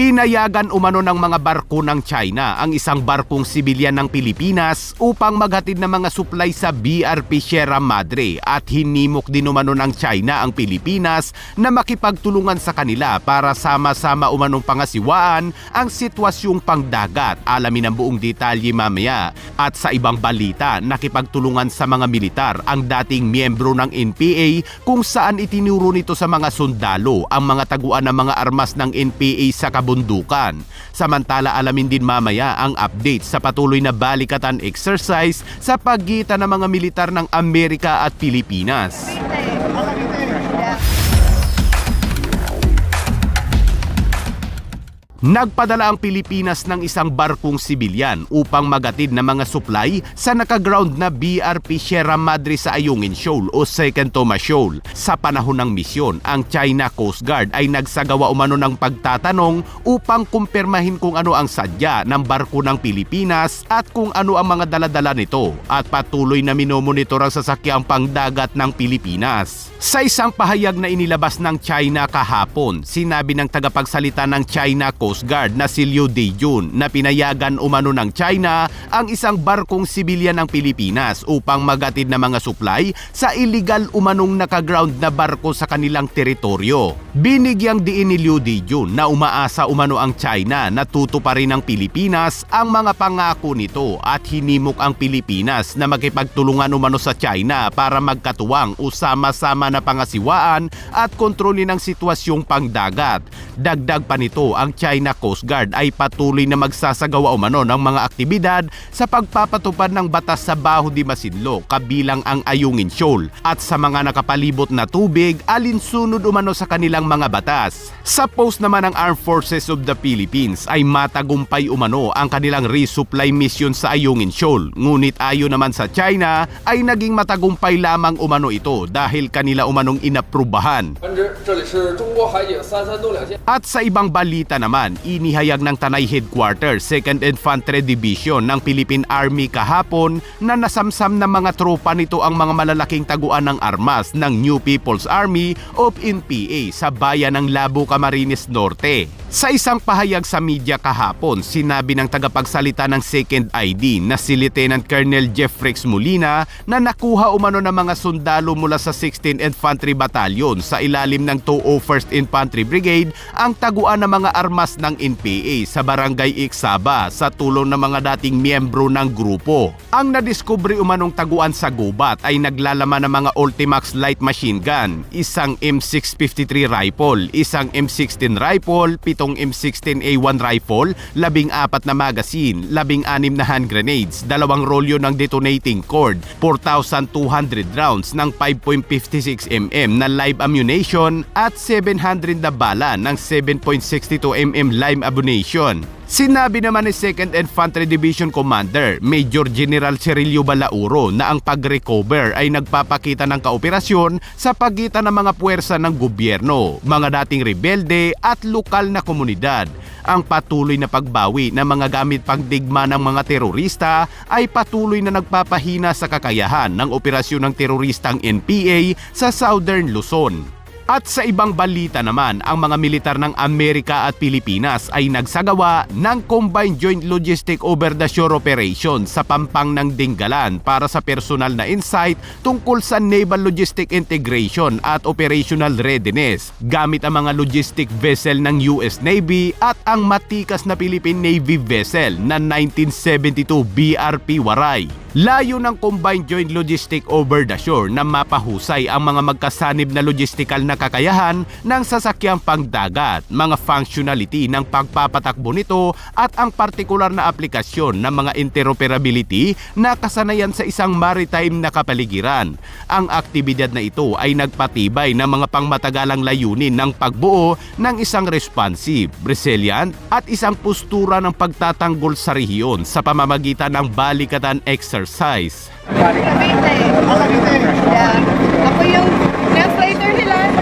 Pinayagan umano ng mga barko ng China ang isang barkong sibilyan ng Pilipinas upang maghatid ng mga supply sa BRP Sierra Madre at hinimok din umano ng China ang Pilipinas na makipagtulungan sa kanila para sama-sama umanong pangasiwaan ang sitwasyong pangdagat. Alamin ang buong detalye mamaya. At sa ibang balita, nakipagtulungan sa mga militar ang dating miyembro ng NPA kung saan itinuro nito sa mga sundalo ang mga taguan ng mga armas ng NPA sa kabundukan. Samantala alamin din mamaya ang update sa patuloy na balikatan exercise sa pagitan ng mga militar ng Amerika at Pilipinas. Nagpadala ang Pilipinas ng isang barkong sibilyan upang magatid ng mga supply sa nakaground na BRP Sierra Madre sa Ayungin Shoal o Second Thomas Shoal. Sa panahon ng misyon, ang China Coast Guard ay nagsagawa umano ng pagtatanong upang kumpirmahin kung ano ang sadya ng barko ng Pilipinas at kung ano ang mga daladala nito at patuloy na minomonitor ang sasakyang pangdagat ng Pilipinas. Sa isang pahayag na inilabas ng China kahapon, sinabi ng tagapagsalita ng China Coast Guard na si Liu Dejun na pinayagan umano ng China ang isang barkong sibilyan ng Pilipinas upang magatid ng mga supply sa illegal umanong nakaground na barko sa kanilang teritoryo. Binigyang diin ni Liu Dejun na umaasa umano ang China na tutuparin ng Pilipinas ang mga pangako nito at hinimok ang Pilipinas na makipagtulungan umano sa China para magkatuwang o sama-sama na pangasiwaan at kontrolin ang sitwasyong pangdagat. Dagdag pa nito, ang China na Coast Guard ay patuloy na magsasagawa umano ng mga aktibidad sa pagpapatupad ng batas sa Baho di Masinlo kabilang ang Ayungin Shoal at sa mga nakapalibot na tubig alinsunod umano sa kanilang mga batas. Sa post naman ng Armed Forces of the Philippines ay matagumpay umano ang kanilang resupply mission sa Ayungin Shoal ngunit ayon naman sa China ay naging matagumpay lamang umano ito dahil kanila umanong inaprubahan. At sa ibang balita naman inihayag ng Tanay Headquarters 2nd Infantry Division ng Philippine Army kahapon na nasamsam ng mga tropa nito ang mga malalaking taguan ng armas ng New People's Army of NPA sa bayan ng Labo, Camarines Norte. Sa isang pahayag sa media kahapon, sinabi ng tagapagsalita ng 2nd ID na si Lieutenant Colonel Jeffrex Molina na nakuha umano ng mga sundalo mula sa 16th Infantry Battalion sa ilalim ng 201st Infantry Brigade ang taguan ng mga armas ng NPA sa Barangay Iksaba sa tulong ng mga dating miyembro ng grupo. Ang nadiskubre umanong taguan sa gubat ay naglalaman ng mga Ultimax light machine gun, isang M653 rifle, isang M16 rifle, pitong M16A1 rifle, labing apat na magazine, labing anim na hand grenades, dalawang rolyo ng detonating cord, 4,200 rounds ng 5.56mm na live ammunition at 700 na bala ng 7.62mm live ammunition. Sinabi naman ni 2nd Infantry Division Commander Major General Cirilio Balauro na ang pag-recover ay nagpapakita ng kooperasyon sa pagitan ng mga puwersa ng gobyerno, mga dating rebelde at lokal na komunidad. Ang patuloy na pagbawi ng mga gamit pagdigma ng mga terorista ay patuloy na nagpapahina sa kakayahan ng operasyon ng teroristang NPA sa Southern Luzon. At sa ibang balita naman, ang mga militar ng Amerika at Pilipinas ay nagsagawa ng Combined Joint Logistic Over the Shore Operation sa pampang ng Dinggalan para sa personal na insight tungkol sa naval logistic integration at operational readiness gamit ang mga logistic vessel ng US Navy at ang matikas na Philippine Navy vessel na 1972 BRP Waray. Layo ng Combined Joint Logistic Over the Shore na mapahusay ang mga magkasanib na logistical na kakayahan ng sasakyang pangdagat, mga functionality ng pagpapatakbo nito at ang partikular na aplikasyon ng mga interoperability na kasanayan sa isang maritime na kapaligiran. Ang aktibidad na ito ay nagpatibay ng mga pangmatagalang layunin ng pagbuo ng isang responsive, resilient at isang postura ng pagtatanggol sa rehiyon sa pamamagitan ng balikatan exercise. Cavite. Yeah. Ako yung translator nila sa